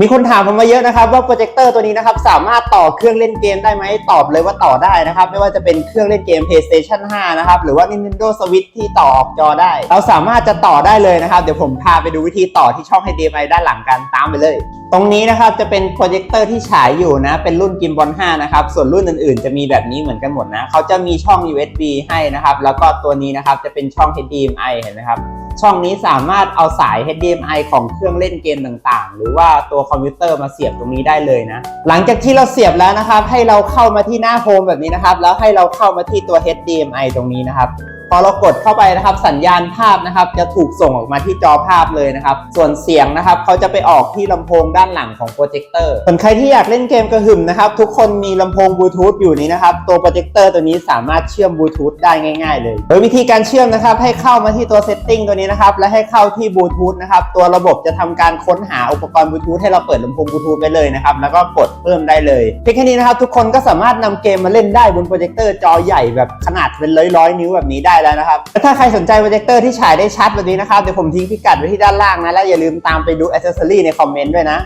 มีคนถามผมมาเยอะนะครับว่าโปรเจคเตอร์ตัวนี้นะครับสามารถต่อเครื่องเล่นเกมได้ไหมตอบเลยว่าต่อได้นะครับไม่ว่าจะเป็นเครื่องเล่นเกม PlayStation 5 นะครับหรือว่า Nintendo Switch ที่ต่อออกจอได้ เราสามารถจะต่อได้เลยนะครับ เดี๋ยวผมพาไปดูวิธีต่อที่ช่อง HDMI ด้านหลังกันตามไปเลย ตรงนี้นะครับจะเป็นโปรเจคเตอร์ที่ฉายอยู่นะเป็นรุ่น Gimbal 5นะครับส่วนรุ่นอื่นๆ จะมีแบบนี้เหมือนกันหมดนะเขาจะมีช่อง USB ให้นะครับแล้วก็ตัวนี้นะครับจะเป็นช่อง HDMI เห็นไหมครับ ช่องนี้สามารถเอาสาย HDMI ของเครื่องเล่นเกมต่างๆ หรือว่าตัวคอมพิวเตอร์มาเสียบตรงนี้ได้เลยนะ หลังจากที่เราเสียบแล้วนะครับ ให้เราเข้ามาที่หน้าโฮมแบบนี้นะครับ แล้วให้เราเข้ามาที่ตัว HDMI ตรงนี้นะครับ พอเรากดเข้าไปนะครับสัญญาณภาพนะครับจะถูกส่งออกมาที่จอภาพเลยนะครับส่วนเสียงนะครับเขาจะไปออกที่ลำโพงด้านหลังของโปรเจคเตอร์ส่วนใครที่อยากเล่นเกมกระหึ่มนะครับทุกคนมีลำโพงบลูทูธอยู่นี้นะครับตัวโปรเจคเตอร์ตัวนี้สามารถเชื่อมบลูทูธได้ง่ายๆ เลย โดยวิธีการเชื่อมนะครับให้เข้ามาที่ตัวเซตติ้งตัวนี้นะครับและให้เข้าที่บลูทูธนะครับตัวระบบจะทำการค้นหาอุปกรณ์บลูทูธให้เราเปิดลำโพงบลูทูธไปเลยนะครับแล้วก็กดเพิ่มได้เลยเพียงแค่นี้นะครับทุกคนก็สามารถนำเกมมาเล่นได้บนโปรเจคเตอร์จอใหญ่แบบขนาดเป็นร้อยๆนิ้วแบบนี้ได้แล้วนะครับ ถ้าใครสนใจโปรเจคเตอร์ที่ฉายได้ชัดแบบนี้นะครับ เดี๋ยวผมทิ้งพิกัดไว้ที่ด้านล่างนะ และอย่าลืมตามไปดูอ c เซอรี่ในคอมเมนต์ด้วยนะ